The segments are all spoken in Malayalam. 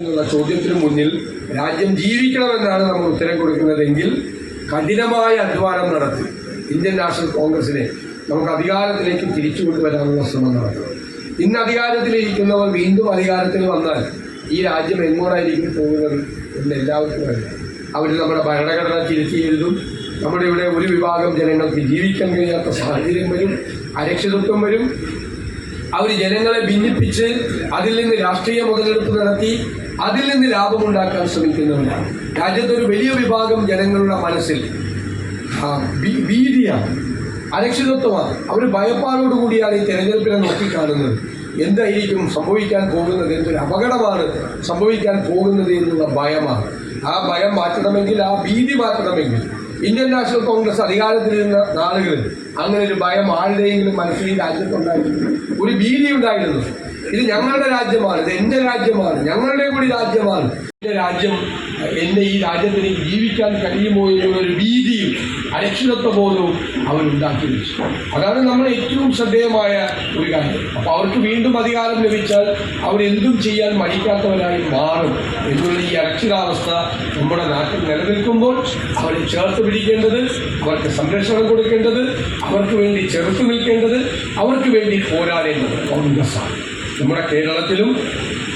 എന്നുള്ള ചോദ്യത്തിന് മുന്നിൽ രാജ്യം ജീവിക്കണമെന്നാണ് നമ്മൾ ഉത്തരം കൊടുക്കുന്നതെങ്കിൽ കഠിനമായ അധ്വാനം നടത്തി ഇന്ത്യൻ നാഷണൽ കോൺഗ്രസിനെ നമുക്ക് അധികാരത്തിലേക്ക് തിരിച്ചു കൊണ്ടുവരാനുള്ള ശ്രമം നടത്തണം ഇന്ന് അധികാരത്തിലിരിക്കുന്നവർ വീണ്ടും അധികാരത്തിൽ വന്നാൽ ഈ രാജ്യം എങ്ങോട്ടായിരിക്കും പോകുന്നത് എന്ന് എല്ലാവർക്കും അറിയാം. അവർ നമ്മുടെ ഭരണഘടന തിരുത്തി നമ്മുടെ ഇവിടെ ഒരു വിഭാഗം ജനങ്ങൾക്ക് ജീവിക്കാൻ കഴിയാത്ത സാഹചര്യം വരും. അരക്ഷിതത്വം വരും. അവർ ജനങ്ങളെ ഭിന്നിപ്പിച്ച് അതിൽ നിന്ന് രാഷ്ട്രീയ മുതലെടുപ്പ് നടത്തി അതിൽ നിന്ന് ലാഭമുണ്ടാക്കാൻ ശ്രമിക്കുന്നവരാണ് രാജ്യത്തെ ഒരു വലിയ വിഭാഗം ജനങ്ങളുടെ മനസ്സിൽ. ഭീതിയാണ്. അരക്ഷിതത്വമാണ്. അവർ ഭയപ്പാടോടുകൂടിയാണ് ഈ തെരഞ്ഞെടുപ്പിനെ നോക്കിക്കാണുന്നത്. എന്തായിരിക്കും സംഭവിക്കാൻ പോകുന്നത്? എന്തൊരു അപകടമാണ് സംഭവിക്കാൻ പോകുന്നത് എന്നുള്ള ഭയമാണ്. ആ ഭയം മാറ്റണമെങ്കിൽ ആ ഭീതി മാറ്റണമെങ്കിൽ ഇന്ത്യൻ നാഷണൽ കോൺഗ്രസ് അധികാരത്തിലിരുന്ന നാളുകളിൽ അങ്ങനെ ഒരു ഭയം ആരുടെയെങ്കിലും മനസ്സിൽ ഈ രാജ്യത്തുണ്ടായിരുന്നു ഒരു ഭീതി ഉണ്ടായിരുന്നു. ഇത് ഞങ്ങളുടെ രാജ്യമാണ് ഇത് എന്റെ രാജ്യമാണ് ഞങ്ങളുടെ കൂടി രാജ്യമാണ്. എന്റെ രാജ്യം എന്റെ ഈ രാജ്യത്തിന് ജീവിക്കാൻ കഴിയുമോ എന്നുള്ളൊരു ഭീതിയും അരക്ഷിതത്വ ബോധവും അവരുണ്ടാക്കി വെച്ചു അതാണ് നമ്മൾ ഏറ്റവും ശ്രദ്ധേയമായ ഒരു കാര്യം. അപ്പോൾ അവർക്ക് വീണ്ടും അധികാരം ലഭിച്ചാൽ അവരെന്തും ചെയ്യാൻ മടിക്കാത്തവരായി മാറും എന്നുള്ള ഈ അരക്ഷിതാവസ്ഥ നമ്മുടെ നാട്ടിൽ നിലനിൽക്കുമ്പോൾ അവരെ ചേർത്ത് പിടിക്കേണ്ടത് അവർക്ക് സംരക്ഷണം കൊടുക്കേണ്ടത് അവർക്ക് വേണ്ടി ചെറുത്തു നിൽക്കേണ്ടത് അവർക്ക് വേണ്ടി പോരാടേണ്ടത് കോൺഗ്രസ്സാണ് നമ്മുടെ കേരളത്തിലും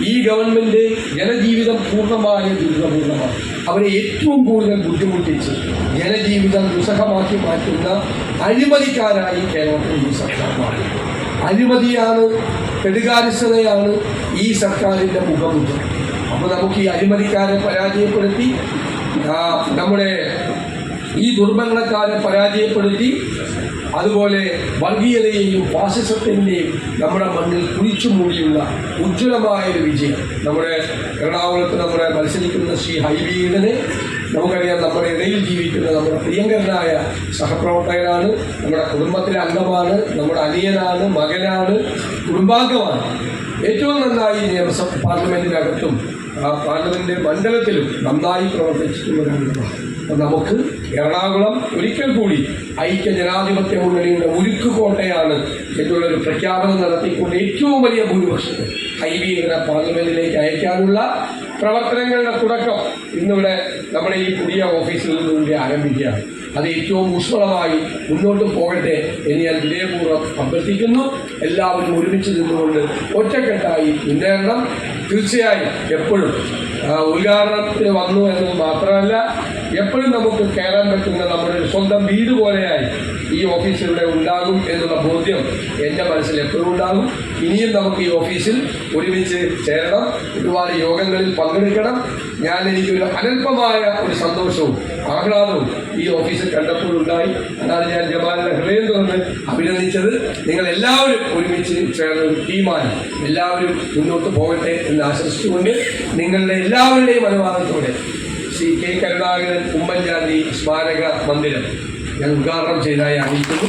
ഈ ഗവൺമെന്റ് ജനജീവിതം പൂർണമായ ദുരിതപൂർണമാണ് അവരെ ഏറ്റവും കൂടുതൽ ബുദ്ധിമുട്ടിച്ച് ജനജീവിതം ദുസ്സഹമാക്കി മാറ്റുന്ന അഴിമതിക്കാരായി കേരളത്തിൽ ഈ സർക്കാർ മാറി. അഴിമതിയാണ് കെടുകാരിസ്ഥതയാണ് ഈ സർക്കാരിന്റെ മുഖമുദ്ര. അപ്പോൾ നമുക്ക് ഈ അഴിമതിക്കാരെ പരാജയപ്പെടുത്തി നമ്മുടെ ഈ ദുർഭരണക്കാരെ പരാജയപ്പെടുത്തി അതുപോലെ വർഗീയതയെയും ഫാസിസത്തിന്റെയും നമ്മുടെ മണ്ണിൽ കുഴിച്ചു മൂടിയുള്ള ഉജ്ജ്വലമായ ഒരു വിജയം. നമ്മുടെ എറണാകുളത്ത് നമ്മുടെ മത്സരിക്കുന്ന ശ്രീ ഹൈബീഡനെ നമുക്കറിയാം നമ്മുടെ ഇടയിൽ ജീവിക്കുന്ന നമ്മുടെ പ്രിയങ്കരനായ സഹപ്രവർത്തകനാണ് നമ്മുടെ കുടുംബത്തിലെ അംഗമാണ് നമ്മുടെ അനിയനാണ് മകനാണ് കുടുംബാംഗമാണ്. ഏറ്റവും നന്നായി നിയമസഭ പാർലമെന്റിനകത്തും ആ പാർലമെന്റ് മണ്ഡലത്തിലും നന്നായി പ്രവർത്തിച്ചിട്ടുള്ളവരാണ് അപ്പോൾ നമുക്ക് എറണാകുളം ഒരിക്കൽ കൂടി ഐക്യ ജനാധിപത്യ മുന്നണിയുടെ ഉരുക്കു കോട്ടയാണ് എന്നുള്ളൊരു പ്രഖ്യാപനം നടത്തിക്കൊണ്ട് ഏറ്റവും വലിയ ഭൂരിപക്ഷത്തിൽ ഹൈബീനെ പാർലമെന്റിലേക്ക് അയക്കാനുള്ള പ്രവർത്തനങ്ങളുടെ തുടക്കം ഇന്നിവിടെ നമ്മുടെ ഈ പുതിയ ഓഫീസിൽ നിന്നുകൂടി ആരംഭിക്കുകയാണ്. അത് ഏറ്റവും ഊഷ്മളമായി മുന്നോട്ട് പോകട്ടെ എന്ന് ഞാൻ വിനയപൂർവം അഭ്യർത്ഥിക്കുന്നു. എല്ലാവരും ഒരുമിച്ച് നിന്നുകൊണ്ട് ഒറ്റക്കെട്ടായി മുന്നേറണം. തീർച്ചയായും എപ്പോഴും ഉദ്ഘാടനത്തിന് വന്നു എന്നത് മാത്രമല്ല എപ്പോഴും നമുക്ക് കയറാൻ പറ്റുന്ന നമ്മുടെ സ്വന്തം വീട് പോലെയായി ഈ ഓഫീസ് ഇവിടെ ഉണ്ടാകും എന്നുള്ള ബോധ്യം എന്റെ മനസ്സിൽ എപ്പോഴും ഉണ്ടാകും. ഇനിയും നമുക്ക് ഈ ഓഫീസിൽ ഒരുമിച്ച് ചേരണം. ഒരുപാട് യോഗങ്ങളിൽ പങ്കെടുക്കണം. ഞാൻ എനിക്കൊരു അനൽപമായ ഒരു സന്തോഷവും ആഹ്ലാദവും ഈ ഓഫീസിൽ കണ്ടപ്പോഴുണ്ടായി അതാണ് ഞാൻ ജമാലിന്റെ ഹൃദയം തുറന്ന് അഭിനന്ദിച്ചത്. നിങ്ങൾ എല്ലാവരും ഒരുമിച്ച് ചേർന്ന ഒരു ടീമായി എല്ലാവരും മുന്നോട്ട് പോകട്ടെ എന്ന് ആശംസിച്ചുകൊണ്ട് നിങ്ങളുടെ എല്ലാവരുടെയും അനുവാദത്തോടെ ശ്രീ കെ കരുണാകരൻ ഉമ്മൻചാണ്ടി സ്മാരക മന്ദിരം ഞാൻ ഉദ്ഘാടനം ചെയ്തതായി അറിയിക്കുന്നു.